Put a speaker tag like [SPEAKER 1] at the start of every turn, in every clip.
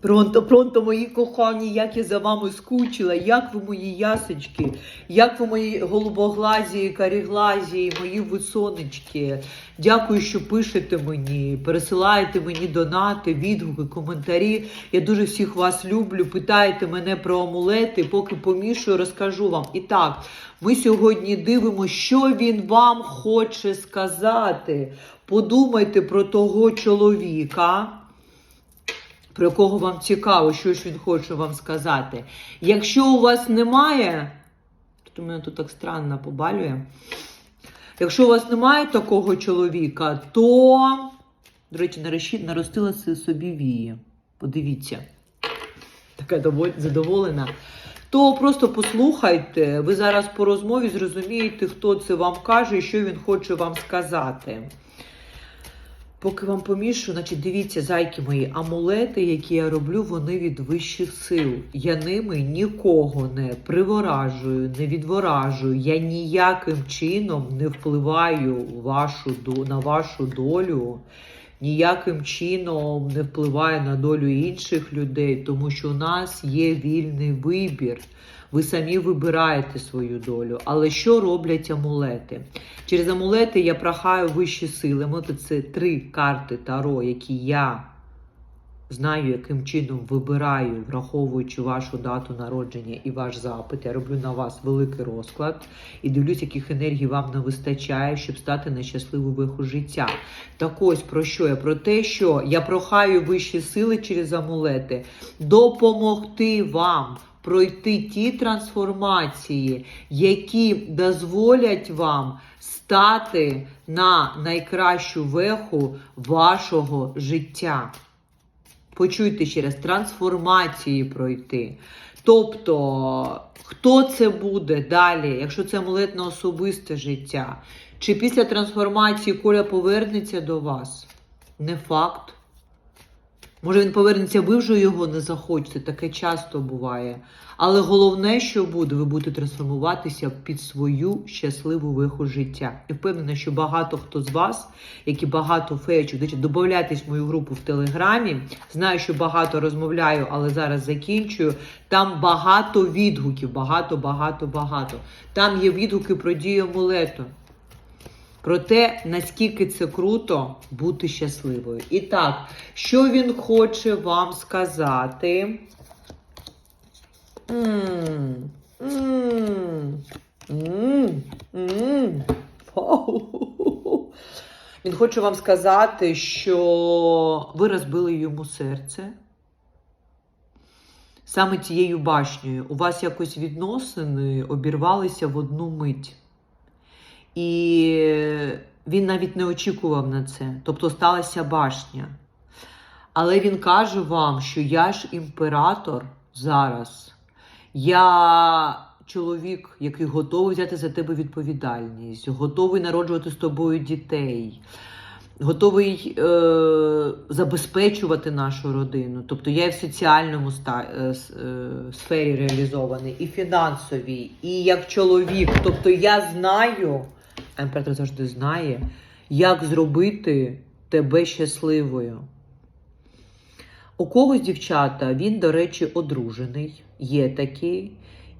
[SPEAKER 1] Пронто, пронто, мої кохані, як я за вами скучила, як ви мої ясочки, як ви мої голубоглазі, каріглазі, мої висонечки. Дякую, що пишете мені, пересилаєте мені донати, відгуки, коментарі. Я дуже всіх вас люблю. Питаєте мене про амулети. Поки помішую, розкажу вам. І так, ми сьогодні дивимося, що він вам хоче сказати. Подумайте про того чоловіка про якого вам цікаво, що ж він хоче вам сказати. Якщо у вас немає, тут мене тут так странно побалює. Якщо у вас немає такого чоловіка, то, до речі, наростила собі вії. Подивіться, така задоволена. То просто послухайте, ви зараз по розмові зрозумієте, хто це вам каже і що він хоче вам сказати. Поки вам помішу, значить, дивіться, зайки мої, амулети, які я роблю, вони від вищих сил. Я ними нікого не приворажую, не відворажую. Я ніяким чином не впливаю вашу, на вашу долю, ніяким чином не впливаю на долю інших людей, тому що у нас є вільний вибір. Ви самі вибираєте свою долю. Але що роблять амулети? Через амулети я прохаю вищі сили. Амулети це три карти Таро, які я знаю, яким чином вибираю, враховуючи вашу дату народження і ваш запит. Я роблю на вас великий розклад і дивлюсь, яких енергій вам не вистачає, щоб стати на щасливу виху життя. Так ось про що я? Про те, що я прохаю вищі сили через амулети допомогти вам пройти ті трансформації, які дозволять вам стати на найкращу веху вашого життя. Почуйте ще раз, трансформації пройти. Тобто, хто це буде далі, якщо це амулет особисте життя? Чи після трансформації Коля повернеться до вас? Не факт. Може, він повернеться, ви вже його не захочете, таке часто буває. Але головне, що буде, ви будете трансформуватися під свою щасливу виху життя. І впевнена, що багато хто з вас, які багато феєчок, до додайтесь в мою групу в Телеграмі. Знаю, що багато розмовляю, але зараз закінчую. Там багато відгуків, багато, багато, багато. Там є відгуки про дію амулету. Про те, наскільки це круто бути щасливою. І так, що він хоче вам сказати? Він хоче вам сказати, що ви розбили йому серце. Саме тією башнею. У вас якось відносини обірвалися в одну мить. І він навіть не очікував на це. Тобто сталася башня. Але він каже вам, що я ж імператор зараз. Я чоловік, який готовий взяти за тебе відповідальність, готовий народжувати з тобою дітей, готовий е, забезпечувати нашу родину. Тобто я і в соціальному ста, е, е, сфері реалізований, і фінансовій, і як чоловік. Тобто я знаю, а завжди знає, як зробити тебе щасливою. У когось дівчата, він, до речі, одружений, є такий.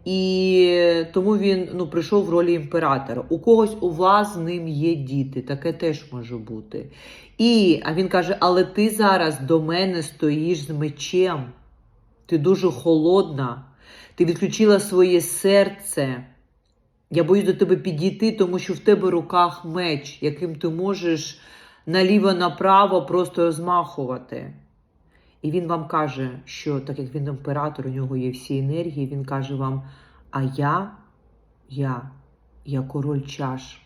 [SPEAKER 1] І тому він ну, прийшов в ролі імператора. У когось у вас з ним є діти, таке теж може бути. І, а він каже: але ти зараз до мене стоїш з мечем. Ти дуже холодна, ти відключила своє серце. Я боюсь до тебе підійти, тому що в тебе в руках меч, яким ти можеш наліво-направо просто розмахувати. І він вам каже, що так як він імператор, у нього є всі енергії, він каже вам: А я, я, я король чаш.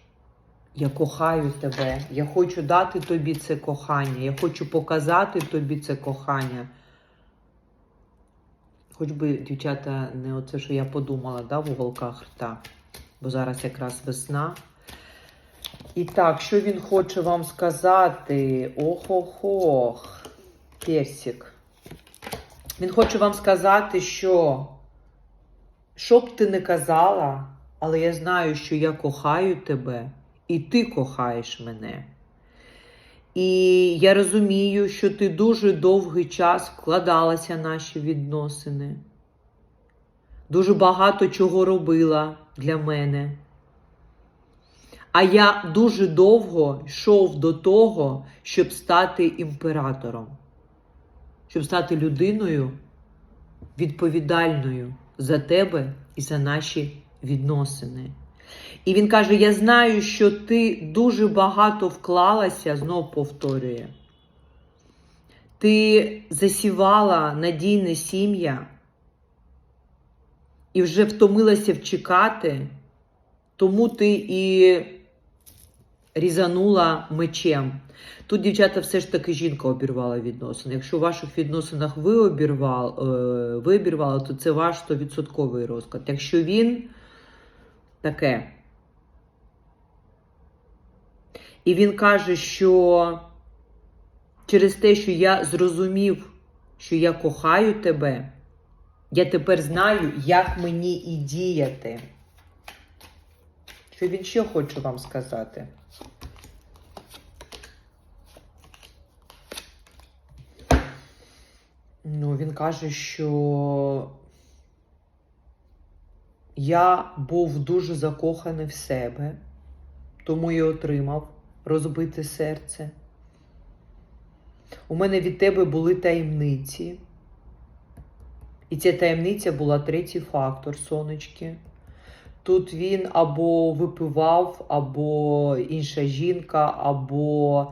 [SPEAKER 1] Я кохаю тебе, я хочу дати тобі це кохання, я хочу показати тобі це кохання. Хоч би, дівчата, не оце, що я подумала, да, в уголках рта, бо зараз якраз весна. І так, що він хоче вам сказати? Ох-ох-ох, персик. Він хоче вам сказати, що що б ти не казала, але я знаю, що я кохаю тебе, і ти кохаєш мене. І я розумію, що ти дуже довгий час вкладалася в наші відносини. Дуже багато чого робила для мене. А я дуже довго йшов до того, щоб стати імператором, щоб стати людиною відповідальною за тебе і за наші відносини. І він каже: Я знаю, що ти дуже багато вклалася, знов повторює. Ти засівала надійне сім'я і вже втомилася вчекати, тому ти і різанула мечем. Тут, дівчата, все ж таки жінка обірвала відносини. Якщо у ваших відносинах ви обірвали, ви обірвали, то це ваш 100% розклад. Якщо він таке. І він каже, що через те, що я зрозумів, що я кохаю тебе, я тепер знаю, як мені і діяти. Що він ще хоче вам сказати? Ну, він каже, що я був дуже закоханий в себе, тому і отримав розбите серце. У мене від тебе були таємниці. І ця таємниця була третій фактор сонечки. Тут він або випивав, або інша жінка, або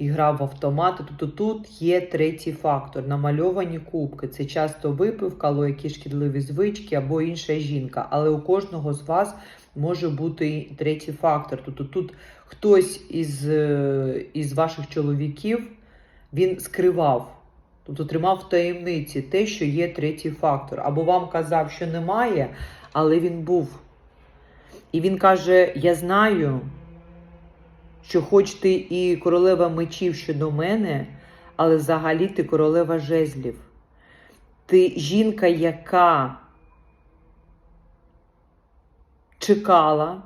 [SPEAKER 1] грав в автомати. Тобто тут є третій фактор. Намальовані кубки. Це часто випивка, або якісь шкідливі звички, або інша жінка. Але у кожного з вас може бути третій фактор. Тобто тут хтось із, е, із ваших чоловіків він скривав. Тобто тримав в таємниці те, що є третій фактор. Або вам казав, що немає, але він був. І він каже: Я знаю, що хоч ти і королева мечів щодо мене, але взагалі ти королева жезлів. Ти жінка, яка чекала,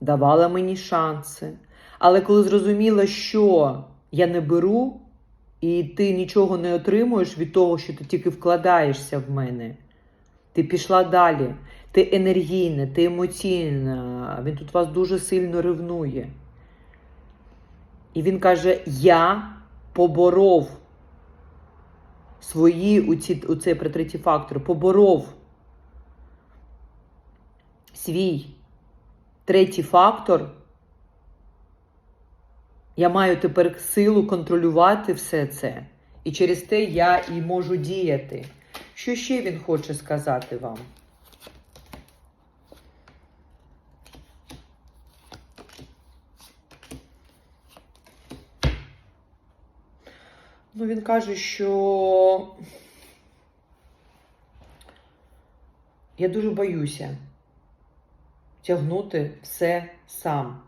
[SPEAKER 1] давала мені шанси. Але коли зрозуміла, що я не беру, і ти нічого не отримуєш від того, що ти тільки вкладаєшся в мене, ти пішла далі. Ти енергійна, ти емоційна, він тут вас дуже сильно ревнує. І він каже: Я поборов свої у, цей третій фактор, поборов свій третій фактор. Я маю тепер силу контролювати все це. І через те я і можу діяти. Що ще він хоче сказати вам? Ну, він каже, що я дуже боюся тягнути все сам.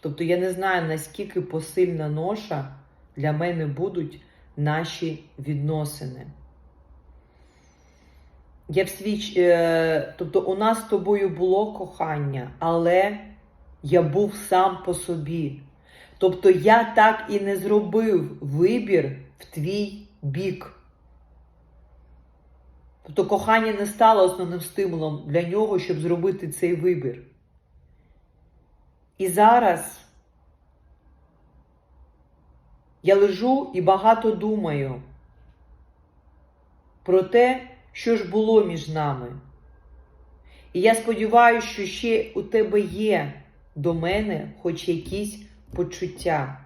[SPEAKER 1] Тобто я не знаю, наскільки посильна ноша для мене будуть наші відносини. Я в свій, е, тобто у нас з тобою було кохання, але я був сам по собі. Тобто я так і не зробив вибір в твій бік. Тобто кохання не стало основним стимулом для нього, щоб зробити цей вибір. І зараз я лежу і багато думаю про те, що ж було між нами. І я сподіваюся, що ще у тебе є до мене хоч якісь почуття.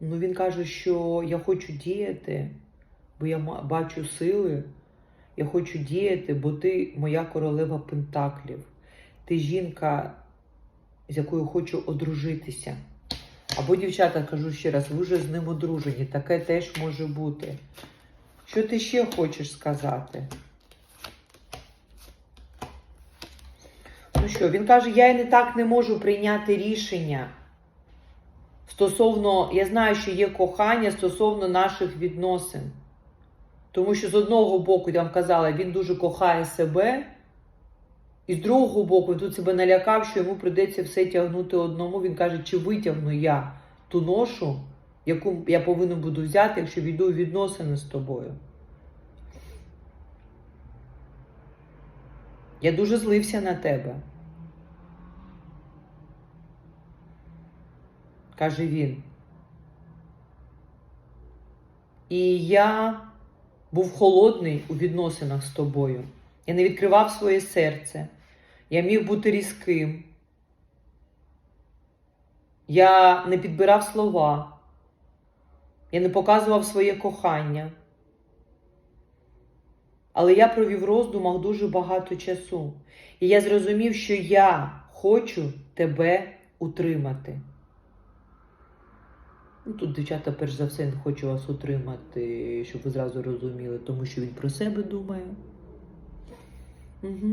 [SPEAKER 1] Ну, він каже, що я хочу діяти, бо я бачу сили. Я хочу діяти, бо ти моя королева Пентаклів. Ти жінка, з якою хочу одружитися. Або, дівчата, кажу ще раз, ви вже з ним одружені. Таке теж може бути. Що ти ще хочеш сказати? Ну що, він каже, я і не так не можу прийняти рішення. Стосовно, я знаю, що є кохання стосовно наших відносин. Тому що з одного боку, я вам казала, він дуже кохає себе І з другого боку, він тут себе налякав, що йому прийдеться все тягнути одному. Він каже, чи витягну я ту ношу, яку я повинен буду взяти, якщо війду у відносини з тобою. Я дуже злився на тебе. каже він. І я був холодний у відносинах з тобою. Я не відкривав своє серце. Я міг бути різким. Я не підбирав слова. Я не показував своє кохання. Але я провів роздумах дуже багато часу. І я зрозумів, що я хочу тебе утримати. Ну, тут дівчата, перш за все, хоче вас утримати, щоб ви зразу розуміли, тому що він про себе думає. Угу.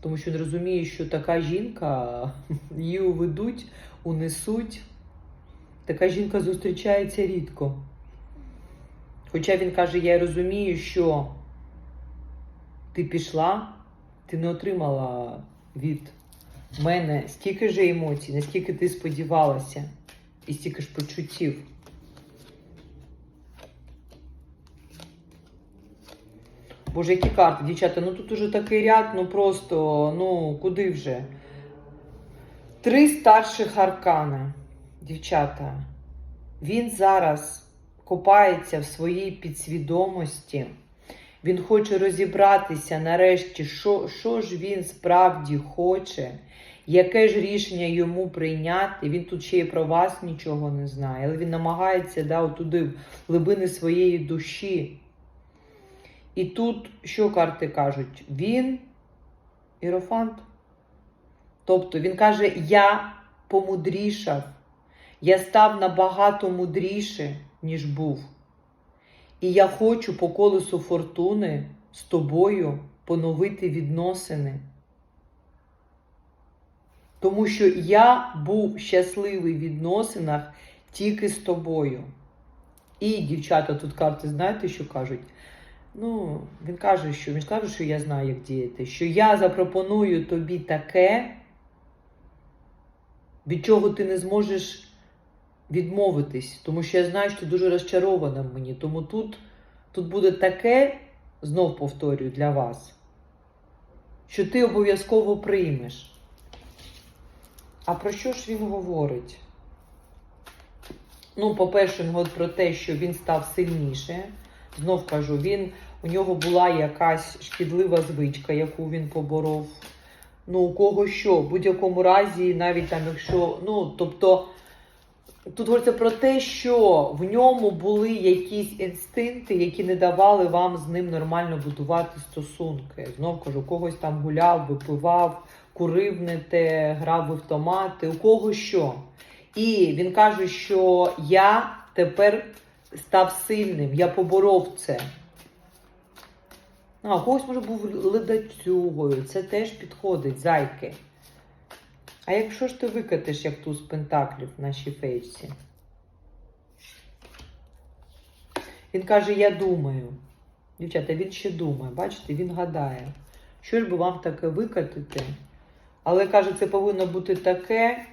[SPEAKER 1] Тому що він розуміє, що така жінка її уведуть, унесуть. Така жінка зустрічається рідко. Хоча він каже, я розумію, що ти пішла, ти не отримала від мене стільки ж емоцій, наскільки ти сподівалася, і стільки ж почуттів. Боже, які карти, дівчата, ну тут уже такий ряд, ну просто, ну куди вже? Три старших аркана, дівчата. Він зараз копається в своїй підсвідомості. Він хоче розібратися нарешті, що, що ж він справді хоче, яке ж рішення йому прийняти. Він тут ще й про вас нічого не знає, але він намагається да, туди, в глибини своєї душі. І тут що карти кажуть? Він ірофант. Тобто він каже: Я помудрішав, я став набагато мудріше, ніж був. І я хочу по колесу фортуни з тобою поновити відносини. Тому що я був щасливий в відносинах тільки з тобою. І, дівчата, тут карти, знаєте, що кажуть? Ну, він каже, що він каже, що я знаю, як діяти. Що я запропоную тобі таке, від чого ти не зможеш відмовитись, тому що я знаю, що ти дуже розчарована в мені. Тому тут, тут буде таке, знов повторюю, для вас, що ти обов'язково приймеш. А про що ж він говорить? Ну, по-перше, говорить про те, що він став сильніше. Знов кажу, він, у нього була якась шкідлива звичка, яку він поборов. Ну, у кого що, в будь-якому разі, навіть там, якщо, ну, тобто, тут говориться про те, що в ньому були якісь інстинкти, які не давали вам з ним нормально будувати стосунки. Знов кажу, когось там гуляв, випивав, курив не те, грав в автомати, у кого що. І він каже, що я тепер став сильним, я поборов це. А, когось може був ледацюгою, це теж підходить, зайки. А якщо ж ти викатиш, як туз пентаклів в нашій фейсі? Він каже, я думаю. Дівчата, він ще думає, бачите, він гадає. Що ж би вам таке викатити? Але каже, це повинно бути таке,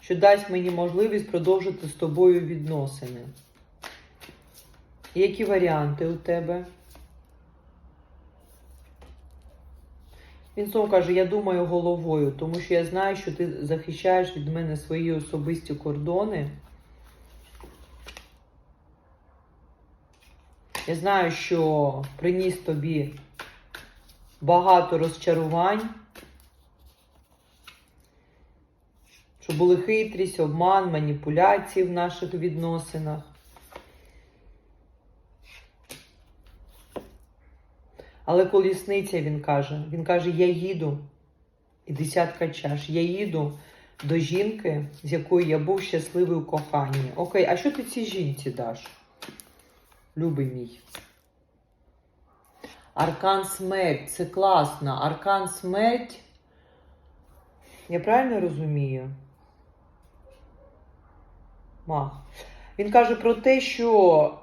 [SPEAKER 1] що дасть мені можливість продовжити з тобою відносини. Які варіанти у тебе? Він знову каже, я думаю головою, тому що я знаю, що ти захищаєш від мене свої особисті кордони. Я знаю, що приніс тобі багато розчарувань, що були хитрість, обман, маніпуляції в наших відносинах. Але колісниця, він каже, він каже, я їду, і десятка чаш, я їду до жінки, з якою я був щасливий у коханні. Окей, а що ти цій жінці даш? Любий мій. Аркан смерть, це класно. Аркан смерть. Я правильно розумію? Мах. Він каже про те, що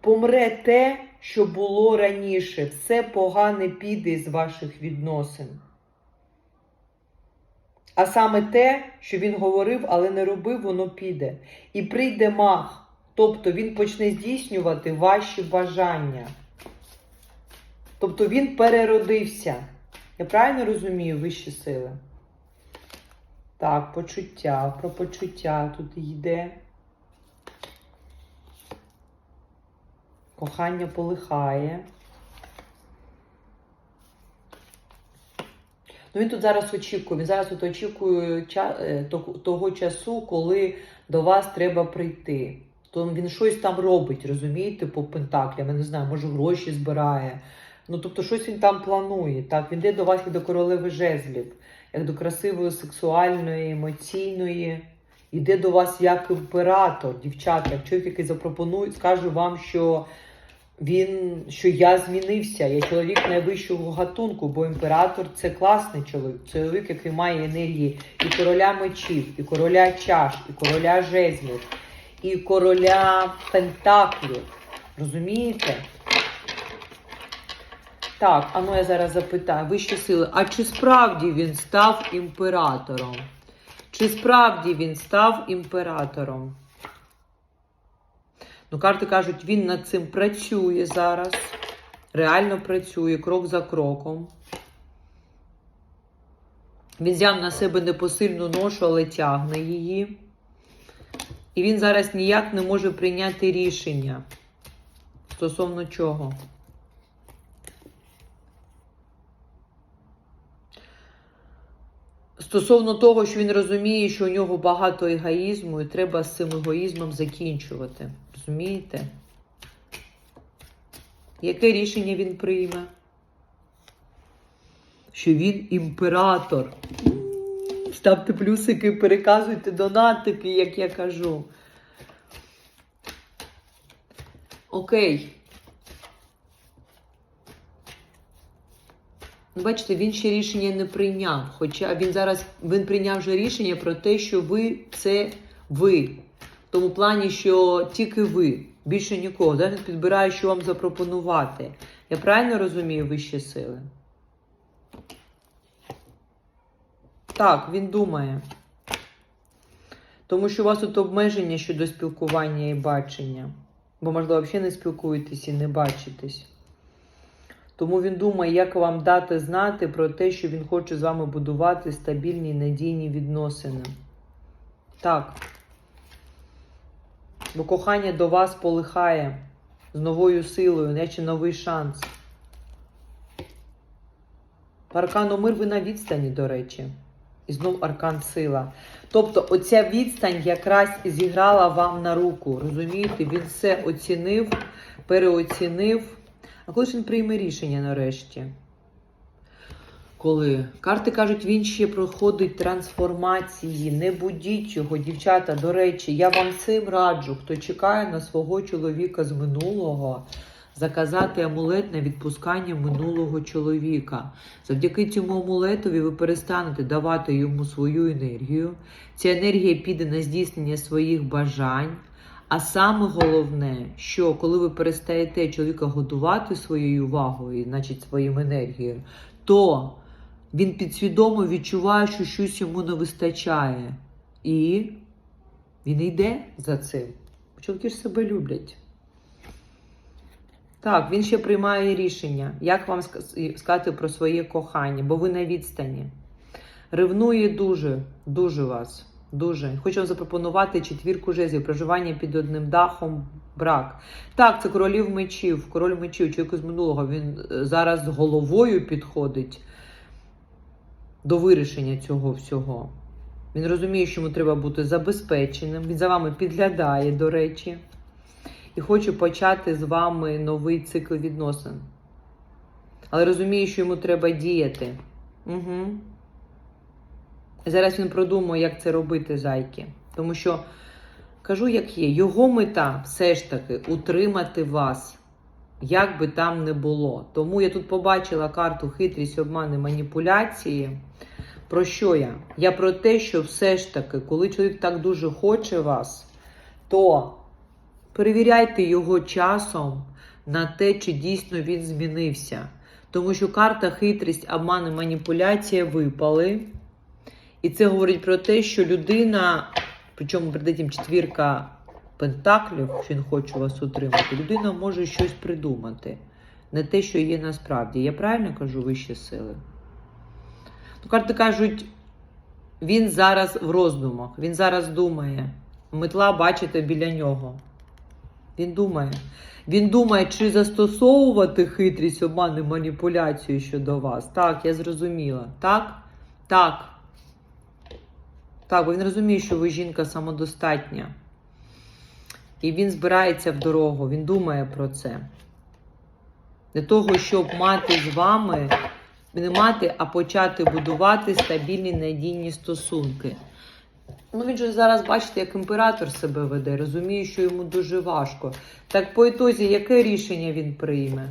[SPEAKER 1] помре те, що було раніше, все погане піде з ваших відносин. А саме те, що він говорив, але не робив, воно піде. І прийде маг. Тобто він почне здійснювати ваші бажання. Тобто він переродився. Я правильно розумію вищі сили? Так, почуття, про почуття тут йде. Кохання полихає. Ну, він тут зараз очікує. Він зараз от очікує е, то- того часу, коли до вас треба прийти. То він щось там робить, розумієте, по пентаклям. Я не знаю, може гроші збирає. Ну, тобто, щось він там планує. Так, він йде до вас як до королеви жезлів, як до красивої, сексуальної, емоційної. Йде до вас як імператор, дівчата, як чоловік, який запропонує, скаже вам, що він, що я змінився, я чоловік найвищого гатунку, бо імператор це класний чоловік, чоловік, який має енергії і короля мечів, і короля чаш, і короля жезлів, і короля пентаклів. Розумієте? Так, а ну я зараз запитаю, вищі сили, а чи справді він став імператором? Чи справді він став імператором? Ну, карти кажуть, він над цим працює зараз. Реально працює крок за кроком. Він взяв на себе непосильну ношу, але тягне її. І він зараз ніяк не може прийняти рішення. Стосовно чого? Стосовно того, що він розуміє, що у нього багато егоїзму, і треба з цим егоїзмом закінчувати. Розумієте? Яке рішення він прийме? Що він імператор. Ставте плюсики, переказуйте донатики, як я кажу. Окей. Ну, Бачите, він ще рішення не прийняв. Хоча він зараз він прийняв вже рішення про те, що ви це ви. В тому плані, що тільки ви, більше нікого. Да? Він підбирає, що вам запропонувати. Я правильно розумію вищі сили? Так, він думає. Тому що у вас тут обмеження щодо спілкування і бачення. Бо, можливо, взагалі не спілкуєтесь і не бачитесь. Тому він думає, як вам дати знати про те, що він хоче з вами будувати стабільні надійні відносини. Так. Бо кохання до вас полихає з новою силою, наче новий шанс. Аркану мир ви на відстані, до речі. І знов аркан сила. Тобто, оця відстань якраз зіграла вам на руку. Розумієте, він все оцінив, переоцінив. А коли ж він прийме рішення нарешті? Коли карти кажуть, він ще проходить трансформації, не будіть його, дівчата. До речі, я вам цим раджу, хто чекає на свого чоловіка з минулого, заказати амулет на відпускання минулого чоловіка. Завдяки цьому амулетові ви перестанете давати йому свою енергію. Ця енергія піде на здійснення своїх бажань. А саме головне, що коли ви перестаєте чоловіка годувати своєю увагою, значить своїм енергією, то він підсвідомо відчуває, що щось йому не вистачає. І він йде за цим. Чоловіки ж себе люблять. Так, він ще приймає рішення, як вам сказати про своє кохання, бо ви на відстані. Ревнує дуже, дуже вас. Дуже. Хочу вам запропонувати четвірку жезлів, проживання під одним дахом, брак. Так, це королів мечів, король мечів, чоловік з минулого. Він е, зараз головою підходить до вирішення цього всього. Він розуміє, що йому треба бути забезпеченим. Він за вами підглядає, до речі, і хоче почати з вами новий цикл відносин. Але розуміє, що йому треба діяти. Угу. Зараз він продумує, як це робити, зайки. Тому що, кажу, як є, його мета все ж таки утримати вас, як би там не було. Тому я тут побачила карту хитрість, обмани, маніпуляції. Про що я? Я про те, що все ж таки, коли чоловік так дуже хоче вас, то перевіряйте його часом, на те, чи дійсно він змінився. Тому що карта хитрість, обман і маніпуляція випали. І це говорить про те, що людина, причому перед цим четвірка пентаклів, що він хоче вас утримати, людина може щось придумати. Не те, що є насправді. Я правильно кажу вищі сили? Ну, карти кажуть, він зараз в роздумах, він зараз думає. Метла, бачите, біля нього. Він думає. Він думає, чи застосовувати хитрість, обман і маніпуляцію щодо вас. Так, я зрозуміла. Так? Так. Так, бо він розуміє, що ви жінка самодостатня. І він збирається в дорогу, він думає про це. Для того, щоб мати з вами, не мати, а почати будувати стабільні надійні стосунки. Ну, він же зараз, бачите, як імператор себе веде, розуміє, що йому дуже важко. Так по ітозі, яке рішення він прийме?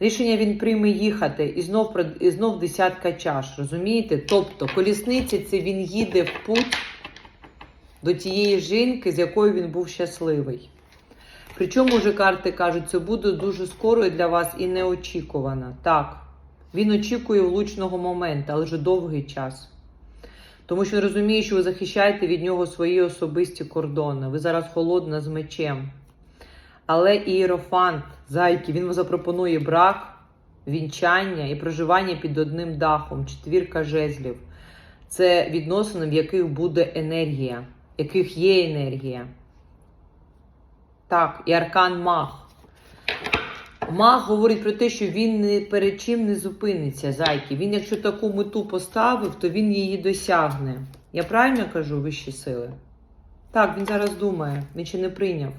[SPEAKER 1] Рішення він прийме їхати і знов, і знов десятка чаш, розумієте? Тобто, колісниці це він їде в путь до тієї жінки, з якою він був щасливий. Причому вже карти кажуть, це буде дуже скоро для вас і неочікувано. Так, він очікує влучного моменту, але вже довгий час. Тому що він розуміє, що ви захищаєте від нього свої особисті кордони. Ви зараз холодна з мечем. Але ієрофант, зайки, він запропонує брак, вінчання і проживання під одним дахом, четвірка жезлів. Це відносини, в яких буде енергія, в яких є енергія. Так, і аркан маг. Маг говорить про те, що він не перед чим не зупиниться, зайки. Він, якщо таку мету поставив, то він її досягне. Я правильно кажу вищі сили? Так, він зараз думає, він ще не прийняв.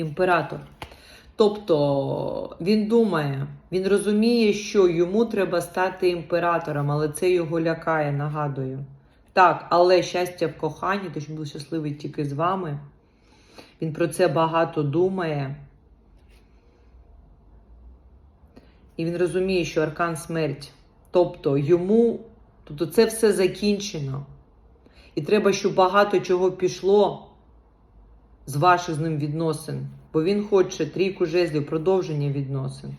[SPEAKER 1] Імператор. Тобто він думає, він розуміє, що йому треба стати імператором, але це його лякає, нагадую. Так, але щастя в коханні, то що він був щасливий тільки з вами. Він про це багато думає. І він розуміє, що аркан смерть. Тобто йому, тобто це все закінчено. І треба, щоб багато чого пішло з ваших з ним відносин. Бо він хоче трійку жезлів, продовження відносин.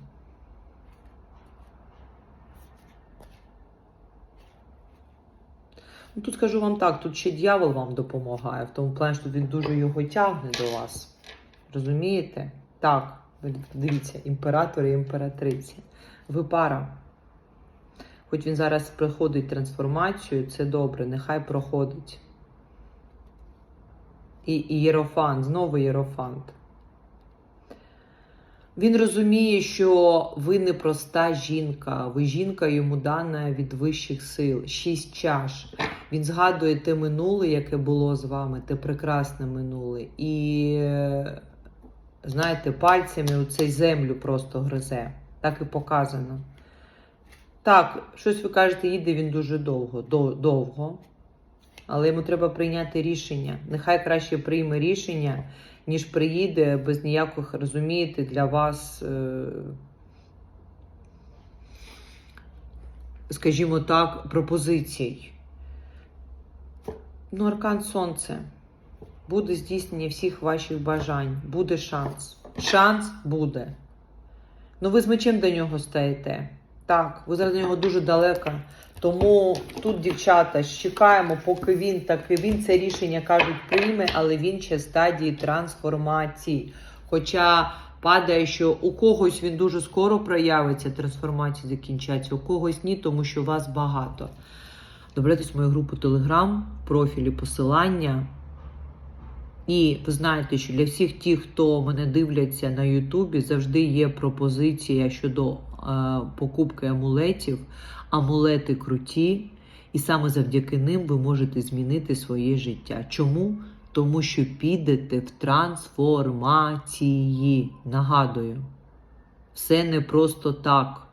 [SPEAKER 1] Ну, тут скажу вам так, тут ще дьявол вам допомагає, в тому плані, що він дуже його тягне до вас. Розумієте? Так, дивіться, імператор і імператриця. Ви пара. Хоч він зараз проходить трансформацію, це добре, нехай проходить. І, Єрофант, знову Єрофант. Він розуміє, що ви не проста жінка, ви жінка йому дана від вищих сил, шість чаш. Він згадує те минуле, яке було з вами, те прекрасне минуле. І, знаєте, пальцями у цей землю просто гризе. Так і показано. Так, щось ви кажете, їде він дуже довго, довго. Але йому треба прийняти рішення. Нехай краще прийме рішення, ніж приїде без ніяких, розумієте, для вас, е, скажімо так, пропозицій. Ну, аркан сонце. Буде здійснення всіх ваших бажань. Буде шанс. Шанс буде. Ну, ви з мечем до нього стаєте. Так, ви зараз до нього дуже далеко. Тому тут, дівчата, чекаємо, поки він таки він це рішення кажуть прийме, але він ще стадії трансформації. Хоча падає, що у когось він дуже скоро проявиться, трансформація закінчаться, у когось ні, тому що вас багато. Доберетесь в мою групу Telegram, профілі посилання. І ви знаєте, що для всіх тих, хто мене дивляться на Ютубі, завжди є пропозиція щодо покупки амулетів. Амулети круті, і саме завдяки ним ви можете змінити своє життя. Чому? Тому що підете в трансформації. Нагадую, все не просто так.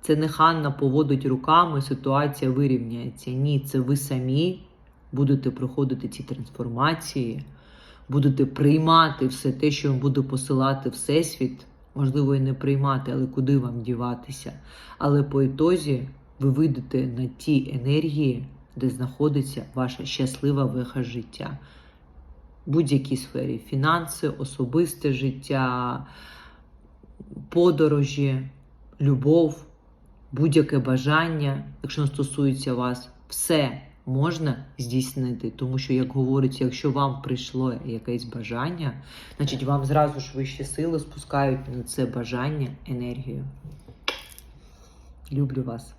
[SPEAKER 1] Це не Ханна поводить руками, ситуація вирівняється. Ні, це ви самі будете проходити ці трансформації, будете приймати все те, що вам буде посилати Всесвіт. Можливо, і не приймати, але куди вам діватися. Але по ітозі ви вийдете на ті енергії, де знаходиться ваша щаслива веха життя. будь-якій сфері: фінанси, особисте життя, подорожі, любов, будь-яке бажання, якщо стосується вас, все можна здійснити. Тому що, як говориться, якщо вам прийшло якесь бажання, значить вам зразу ж вищі сили спускають на це бажання енергію. Люблю вас.